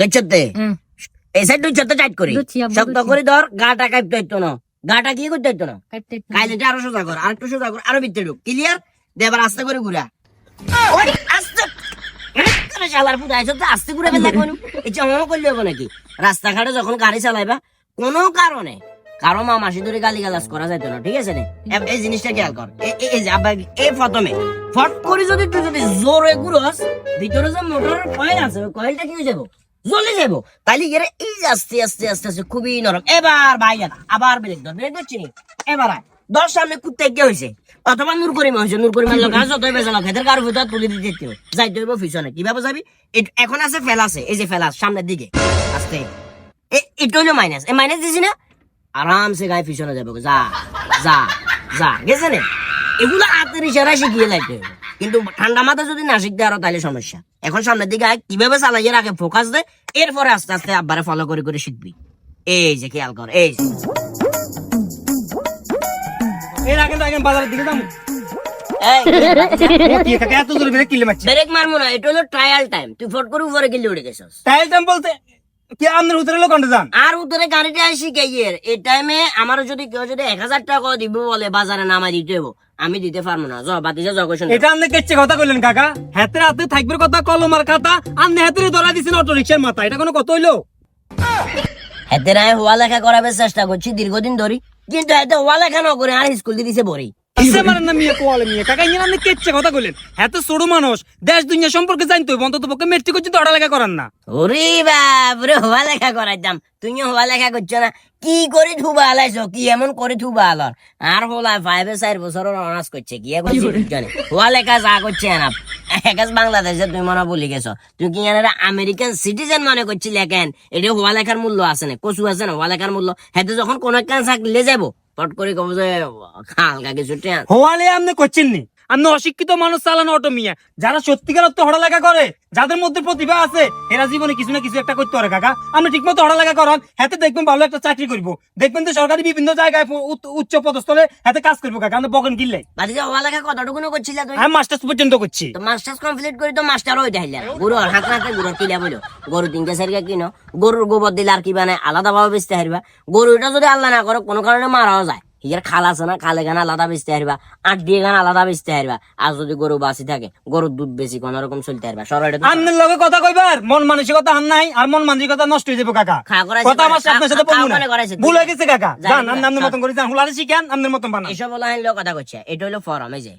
দেখছতে হ্যাঁ এই সাইড দুই টাইট করি। শক্ত করে ধর গাটা কাটতে হইতো না। গাটা কি করতে হইতো না? কাইলে আরও সোজা কর সোজা কর আরও ভিতরে ঢুক। ক্লিয়ার দেবার আস্তে করে ঘুরা। আস্তে। শালার পুত আইছো তো আস্তে ঘুরে ফেললা কোন এই যে করলে হবে নাকি? রাস্তাঘাটে যখন গাড়ি চালাইবা কোনো কারণে কারও মা মাসি ধরে গালি গালাজ করা যাইতো না ঠিক আছে এই জিনিসটা খেয়াল কর। এই যে আব্বা এই প্রথমে ফট করে যদি তুই যদি জোরে ঘুরস ভিতরে যে মোটরের কয়েল আছে কয়েলটা কি হয়ে যাব? জ্বলে যাব। তাইলে গেলে এই আস্তে আস্তে আস্তে আস্তে খুবই নরম। এবার ভাই আবার ব্রেক ধর ব্রেক ধরছি এবার আয়। দশ সামনে কুত্তে কে হয়েছে অথবা নূর করিম হয়েছে নূর করিমের লোক আছে যতই বেজা লোক এদের কারও ভিতর তুলে দিতে। যাইতে পিছনে। কীভাবে যাবি? এখন আছে ফেল আছে এই যে ফেল আছে সামনের দিকে। আস্তে। এ- এটা হইল মাইনাস এই মাইনাস দিছি না? আরামসে গায়ে পিছনে যাব যা যা যা। গেছে না? এগুলো হাতের ইশারা শিখিয়ে লাগতে হবে। কিন্তু ঠান্ডা মাথা যদি না শিখতে আরও তাহলে সমস্যা। এখন সামনের দিকে কীভাবে চালাইয়ের আগে ফোকাস দে এরপরে আস্তে আস্তে আব্বারে ফলো করে করে শিখবি। এই যে খেয়াল কর এই। এর আগে আগে বাজারের দিকে যাব। ব্রেক কিলে মারছি? ব্রেক মারবো না এটা হলো ট্রায়াল টাইম তুই ফট করে উপরে গেলে উঠে গেছিস। ট্রায়াল টাইম বলতে কি আপনার উত্তরে লোক যান? আর উত্তরে গাড়িটা আসি গিয়ে এই টাইমে আমার যদি কেউ যদি এক হাজার টাকা দিব বলে বাজারে নামাই দিতে হব আমি দিতে পারব না। জ বাতিজা জগেশন এটা আপনি কেচ্ছে কথা কইলেন কাকা। হাতের হাতে থাকবে কথা কলমার খাতা আপনি হাতের ধরা দিছেন অটো মাথা এটা কোনো কথা হইল? হওয়া লেখা করাবে চেষ্টা করছি দীর্ঘদিন ধরে। কিন্তু এতে হওয়া লেখা না করে আর স্কুল দিয়ে দিছে বড়ি। মারেন না মিয়া কোয়ালে মিয়া। কাকা ইনি আপনি কেচ্ছে কথা কইলেন। এত ছোট মানুষ দেশ দুনিয়া সম্পর্কে জানতো অন্তত পক্ষে মেট্রিক করছি তো লেখা করান না। ওরে বাপরে হওয়া লেখা করাইতাম। তুইও হওয়া লেখা করছ না। কি করে থুবা আলাইছো কি এমন করে থুবা আলার আর হলা ফাইভে চার বছরের অনার্স করছে কি করছে হওয়া লেখা যা করছে না একাজ বাংলাদেশে তুমি মনে বলি গেছো। তুই কি এনারা আমেরিকান সিটিজেন মনে করছিলি কেন এটা হওয়া লেখার মূল্য আছে না কচু আছে না হওয়া লেখার মূল্য। হেতে যখন কোন একখান চাকরিলে যাব পট করে কব হালকা কিছু টেন। হোয়ালে আপনি করছেন নি? আপনি অশিক্ষিত মানুষ চালানো অটো মিয়া যারা সত্যিকার অর্থে হড়ালেখা করে যাদের মধ্যে প্রতিভা আছে এরা জীবনে কিছু না কিছু একটা করতে পারে কাকা। আপনি ঠিক মতো হড়ালেখা করান হাতে দেখবেন ভালো একটা চাকরি করব। দেখবেন তো সরকারি বিভিন্ন জায়গায় উচ্চ- পদস্থলে হাতে কাজ করব কাকা। আপনি বকেন কিনলে। বাড়িতে হওয়া লেখা কতটুকু করছিলে আমি মাস্টার্স পর্যন্ত করছি। তো মাস্টার্স কমপ্লিট করে তো মাস্টার হইতে হাইলা গরুর হাঁক নাতে গরুর কিলা বলো। গরু তিনটে চারিকা কিনো। গরুর গোবর দিলে আর কি বানায়? আলাদা ভাবে বেচতে হারবা। গরুটা যদি আল্লাহ না করে কোনো কারণে মারাও যায়। ইয়ার খাল আছে না খালে গান আলাদা বেচতে হারবা আট দিয়ে গান আলাদা বেচতে হারবা আর যদি গরু বাঁচি থাকে গরুর দুধ বেশি কোন রকম চলতে হারবা সরাইটা আপনার লগে কথা কইবার মন মানসিকতা আন নাই আর মন মানসিকতা নষ্ট হয়ে যাব কাকা। কথা আমার আপনার সাথে বলব না। ভুল গেছে কাকা। জানি যা। মতন করে যান হুলারে শিখেন আপনার মতন বানান। এসব বলা হইল কথা করছে এটা হলো ফরম এই যে।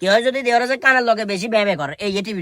কেউ যদি দেওয়ার কানের লগে বেশি ব্যয় করে এই যে টিভি